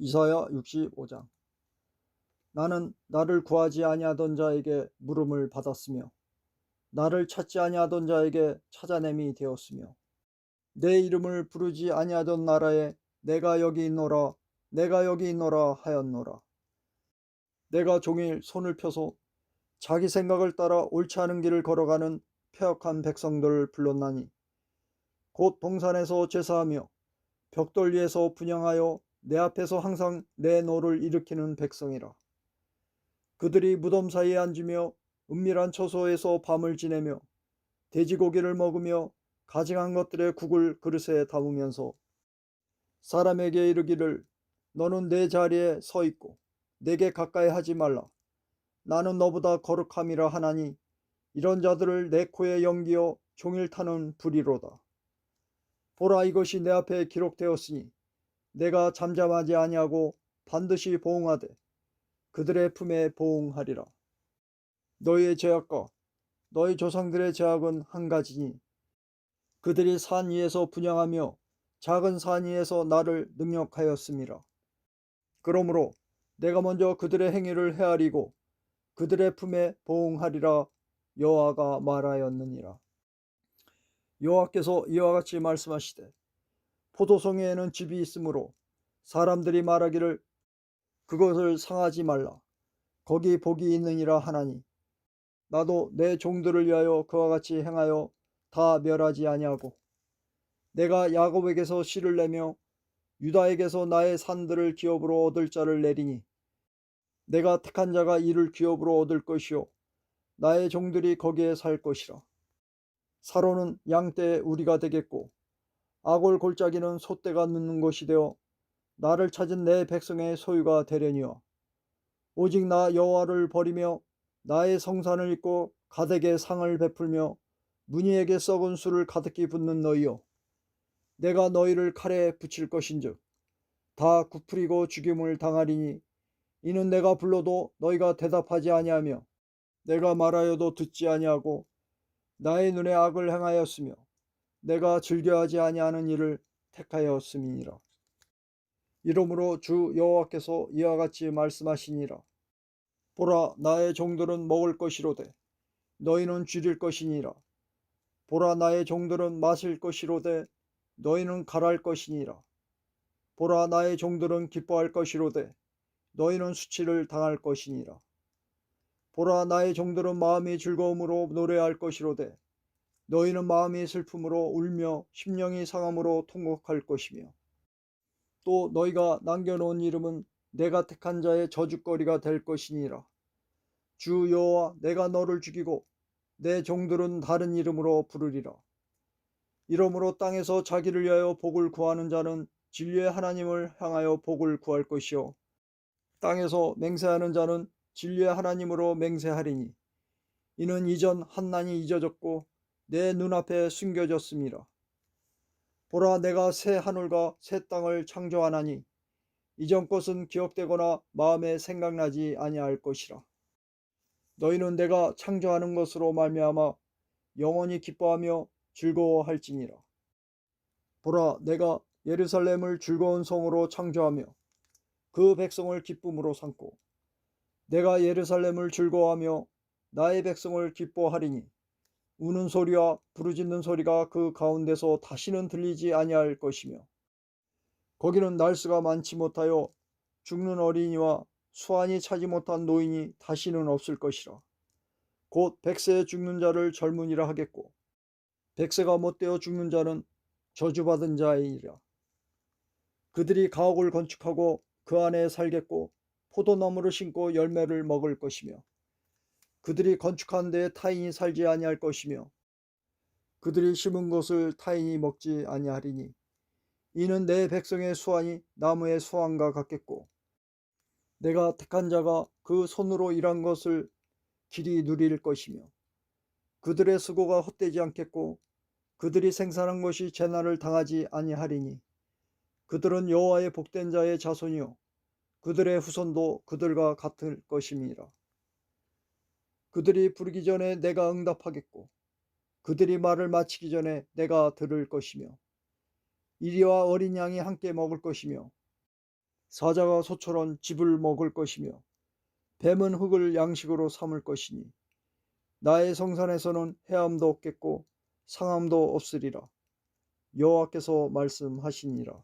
이사야 65장. 나는 나를 구하지 아니하던 자에게 물음을 받았으며 나를 찾지 아니하던 자에게 찾아냄이 되었으며 내 이름을 부르지 아니하던 나라에 내가 여기 있노라 내가 여기 있노라 하였노라. 내가 종일 손을 펴서 자기 생각을 따라 옳지 않은 길을 걸어가는 폐역한 백성들을 불렀나니 곧 동산에서 제사하며 벽돌 위에서 분양하여 내 앞에서 항상 내 노를 일으키는 백성이라. 그들이 무덤 사이에 앉으며 은밀한 처소에서 밤을 지내며 돼지고기를 먹으며 가증한 것들의 국을 그릇에 담으면서 사람에게 이르기를 너는 내 자리에 서 있고 내게 가까이 하지 말라. 나는 너보다 거룩함이라 하나니 이런 자들을 내 코에 연기어 종일 타는 불이로다. 보라 이것이 내 앞에 기록되었으니 내가 잠잠하지 아니하고 반드시 보응하되 그들의 품에 보응하리라. 너희의 죄악과 너희 조상들의 죄악은 한 가지니 그들이 산 위에서 분양하며 작은 산 위에서 나를 능력하였음이라. 그러므로 내가 먼저 그들의 행위를 헤아리고 그들의 품에 보응하리라 여호와가 말하였느니라. 여호와께서 이와 같이 말씀하시되 포도송이에는 집이 있으므로 사람들이 말하기를 그것을 상하지 말라. 거기 복이 있느니라 하나니 나도 내 종들을 위하여 그와 같이 행하여 다 멸하지 아니하고 내가 야곱에게서 씨를 내며 유다에게서 나의 산들을 기업으로 얻을 자를 내리니 내가 택한 자가 이를 기업으로 얻을 것이요 나의 종들이 거기에 살 것이라. 사로는 양떼 우리가 되겠고 아골 골짜기는 소떼가 눕는 것이 되어 나를 찾은 내 백성의 소유가 되려니와 오직 나 여호와를 버리며 나의 성산을 잊고 가득의 상을 베풀며 무늬에게 썩은 술을 가득히 붓는 너희여 내가 너희를 칼에 붙일 것인즉 다 구풀이고 죽임을 당하리니 이는 내가 불러도 너희가 대답하지 아니하며 내가 말하여도 듣지 아니하고 나의 눈에 악을 행하였으며 내가 즐겨하지 아니하는 일을 택하였음이니라. 이러므로 주 여호와께서 이와 같이 말씀하시니라. 보라 나의 종들은 먹을 것이로되 너희는 줄일 것이니라. 보라 나의 종들은 마실 것이로되 너희는 갈할 것이니라. 보라 나의 종들은 기뻐할 것이로되 너희는 수치를 당할 것이니라. 보라 나의 종들은 마음이 즐거움으로 노래할 것이로되 너희는 마음이 슬픔으로 울며 심령이 상함으로 통곡할 것이며 또 너희가 남겨놓은 이름은 내가 택한 자의 저주거리가 될 것이니라. 주 여호와 내가 너를 죽이고 내 종들은 다른 이름으로 부르리라. 이러므로 땅에서 자기를 위하여 복을 구하는 자는 진리의 하나님을 향하여 복을 구할 것이요 땅에서 맹세하는 자는 진리의 하나님으로 맹세하리니 이는 이전 한난이 잊어졌고 내 눈앞에 숨겨졌습니다. 보라 내가 새 하늘과 새 땅을 창조하나니 이전 것은 기억되거나 마음에 생각나지 아니할 것이라. 너희는 내가 창조하는 것으로 말미암아 영원히 기뻐하며 즐거워할지니라. 보라 내가 예루살렘을 즐거운 성으로 창조하며 그 백성을 기쁨으로 삼고 내가 예루살렘을 즐거워하며 나의 백성을 기뻐하리니 우는 소리와 부르짖는 소리가 그 가운데서 다시는 들리지 아니할 것이며 거기는 날수가 많지 못하여 죽는 어린이와 수완이 차지 못한 노인이 다시는 없을 것이라. 곧 백세에 죽는 자를 젊은이라 하겠고 백세가 못되어 죽는 자는 저주받은 자이니라. 그들이 가옥을 건축하고 그 안에 살겠고 포도나무를 심고 열매를 먹을 것이며 그들이 건축한 데에 타인이 살지 아니할 것이며 그들이 심은 것을 타인이 먹지 아니하리니 이는 내 백성의 수완이 나무의 수완과 같겠고 내가 택한 자가 그 손으로 일한 것을 길이 누릴 것이며 그들의 수고가 헛되지 않겠고 그들이 생산한 것이 재난을 당하지 아니하리니 그들은 여호와의 복된 자의 자손이요 그들의 후손도 그들과 같을 것임이라. 그들이 부르기 전에 내가 응답하겠고 그들이 말을 마치기 전에 내가 들을 것이며 이리와 어린 양이 함께 먹을 것이며 사자가 소처럼 집을 먹을 것이며 뱀은 흙을 양식으로 삼을 것이니 나의 성산에서는 해함도 없겠고 상함도 없으리라. 여호와께서 말씀하시니라